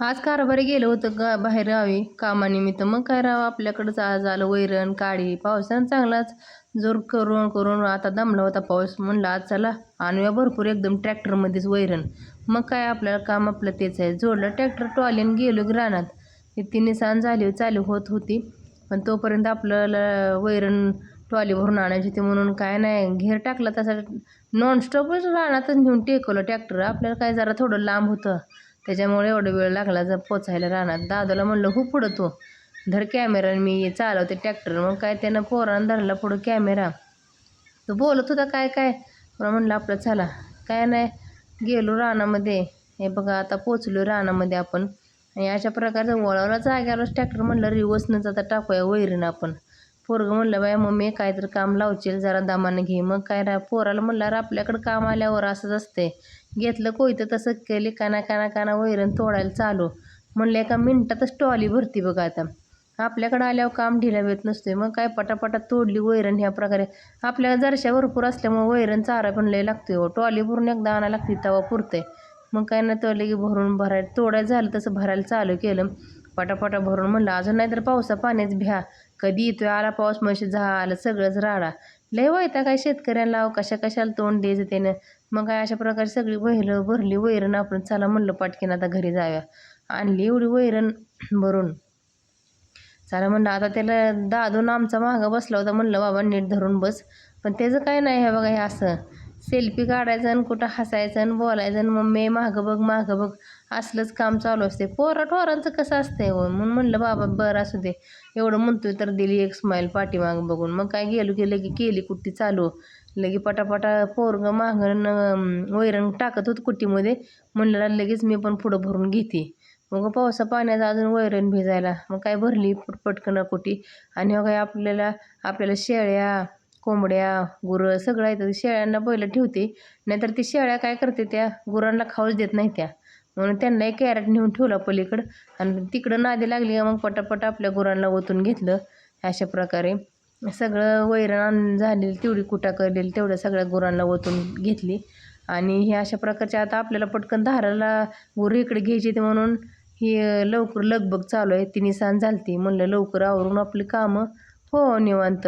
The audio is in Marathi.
आज कारभारी गेलो होतं गा बाहेर गावी कामानिमित्त. मग काय राव आपल्याकडंच आज आलं वैरण काडी पावसानं चांगलाच जोर करून करून आता दमला होता पाऊस. म्हणला आज चला आणूया भरपूर एकदम ट्रॅक्टरमध्येच वैरण. मग काय आपल्याला काम आपलं तेच आहे. जोडलं ट्रॅक्टर टॉलीन गेलो की रानात ती निसान झाली चालू होत होती. पण तोपर्यंत आपल्याला वैरण टॉली भरून आणायची होती म्हणून काय नाही. घेर टाकला तसा नॉनस्टॉपच रानातच नेऊन टेकवलं ट्रॅक्टर. आपल्याला काय जरा थोडं लांब होतं. त्याच्यामुळे एवढा वेळ लागला जर पोचायला रानात दादाला म्हणलं हो पुढं तू? धर कॅमेरा मी चालवते ट्रॅक्टर मग काय त्यानं पोरानं धरला पुढं कॅमेरा तो बोलत होता काय काय? मला म्हणलं आपलं चला. काय नाही गेलो रानामध्ये. हे बघा आता पोचलो रानामध्ये आपण. आणि अशा प्रकारचं वळवला जाग्यावरच ट्रॅक्टर म्हणलं रिवर्सनंच आता टाकूया वैरीनं आपण. पोरगं म्हणलं बाया मम्मी काहीतरी काम लावचेल जरा दामानं घे. मग काय रा पोराला म्हणलं आपल्याकडं काम आल्यावर असंच असते घेतलं कोयतं तसं केली काना काना काना वैरण तोडायला चालू. म्हणलं एका मिनटातच टॉली भरती बघा आता. आपल्याकडं आल्यावर काम ढिला येत नसते मग काय पटापटा तोडली वैरण ह्या प्रकारे. आपल्याला जरशा भरपूर असल्यामुळे वैरण चारा पण लय लागते हो. टॉली भरून एकदा आणायला लागते तवा पुरते मग काय ना तो की भरून भरायला तोडायचं झालं तसं भरायला चालू केलं. पटापटा भरून म्हणलं अजून नाही तर पावसा पाण्याच भ्या. कधी येतोय आला पाऊस म्हशी झालं सगळंच राडा. लय वायता काय शेतकऱ्याला कशा कशाला तोंड द्यायचं त्यानं? मग काय अशा प्रकारे सगळी वहिलं भरली वैरण आपण चला म्हणलं पाटकीन आता घरी जाव्या आणली एवढी वैरण भरून. चला म्हणलं आता त्याला दादून आमचा मागं बसला होता म्हणलं बाबा नीट धरून बस. पण त्याचं काय नाही हे बघा हे असं. सेल्फी काढायचं आणि कुठं हसायचं आणि बोलायचं आणि मम्मी मागं बघ मागं बघ. असलंच काम चालू असते. पोरा ठोरांचं कसं असतंय हो? म्हणून म्हणलं बाबा बरं असू दे. एवढं म्हणतोय तर दिली एक स्माईल पाठीमागं बघून. मग काय गेलो की लगे केली कुट्टी चालू. लगे पटापटा पोरगं मागं वैरण टाकत होत कुट्टीमध्ये. म्हणलं लगेच मी पण पुढं भरून घेते. मग पावसा पाण्याचा अजून वैरण भिजायला. मग काय भरली पटकन कुटी आणि मग काय आपल्याला आपल्याला शेळ्या कोंबड्या गुरं सगळं येतं शेळ्यांना बैलं ठेवते. नाहीतर ती शेळ्या काय करते त्या गुरांना खाऊच देत नाही त्या. म्हणून त्यांना एक कॅरेट नेऊन ठेवला पलीकडं. आणि तिकडं नादी लागली मग पटापट आपल्या गुरांना ओतून घेतलं. अशा प्रकारे सगळं वैरण झालेली तेवढी कुटा करलेली तेवढ्या सगळ्या गुरांना ओतून घेतली. आणि हे अशा प्रकारच्या आता आपल्याला पटकन धाराला गुरं इकडे घ्यायची ते म्हणून ही लवकर लगबग चालू आहे. ती निसान झालती. म्हणलं लवकर आवरून आपली कामं. हो निवांत.